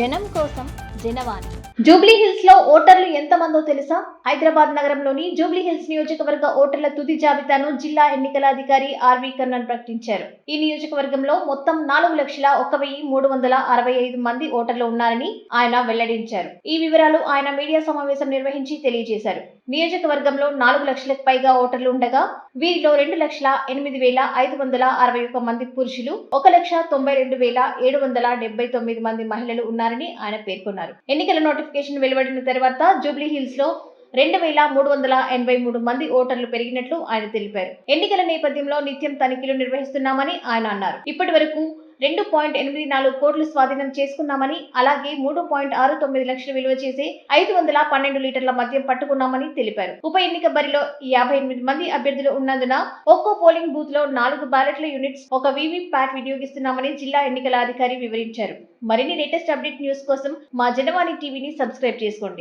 జనం కోసం జనవాణి జూబ్లీ హిల్స్లో ఓటర్లు ఎంతమందో తెలుసా? హైదరాబాద్ నగరంలోని జూబ్లీ హిల్స్ నియోజకవర్గ ఓటర్ల తుది జాబితాను జిల్లా ఎన్నికల అధికారి ఆర్వి కర్ణన్ ప్రకటించారు. ఈ నియోజకవర్గంలో మొత్తం నాలుగు లక్షల ఒక వెయ్యి మూడు వందల అరవై ఐదు మంది ఓటర్లు ఉన్నారని ఆయన వెల్లడించారు. ఈ వివరాలు ఆయన మీడియా సమావేశం నిర్వహించి తెలియజేశారు. నియోజకవర్గంలో నాలుగు లక్షలకు పైగా ఓటర్లు ఉండగా వీరిలో రెండు లక్షల ఎనిమిది వేల ఐదు వందల అరవై ఒక్క మంది పురుషులు ఒక లక్ష తొంభై రెండు వేల ఏడు వందల డెబ్బై తొమ్మిది మంది మహిళలు ఉన్నారని ఆయన పేర్కొన్నారు. ఎన్నికల నోటిఫికేషన్ వెలువడిన తర్వాత జూబ్లీ హిల్స్లో రెండు వేల మూడు వందల ఎనభై మూడు మంది ఓటర్లు పెరిగినట్లు ఆయన తెలిపారు. ఎన్నికల నేపథ్యంలో నిత్యం తనిఖీలు నిర్వహిస్తున్నామని ఆయన అన్నారు. ఇప్పటి వరకు రెండు పాయింట్ ఎనిమిది నాలుగు కోట్లు స్వాధీనం చేసుకున్నామని అలాగే మూడు పాయింట్ ఆరు తొమ్మిది లక్షలు విలువ చేసే ఐదు వందల పన్నెండు లీటర్ల మద్యం పట్టుకున్నామని తెలిపారు. ఉప ఎన్నిక బరిలో యాభై ఎనిమిది మంది అభ్యర్థులు ఉన్నందున ఒక్కో పోలింగ్ బూత్లో నాలుగు బ్యాలెట్ల యూనిట్స్ ఒక వివి ప్యాట్ వినియోగిస్తున్నామని జిల్లా ఎన్నికల అధికారి వివరించారు. మరిన్ని లేటెస్ట్ అప్డేట్ న్యూస్ కోసం మా జనవాణి టీవీని సబ్స్క్రైబ్ చేసుకోండి.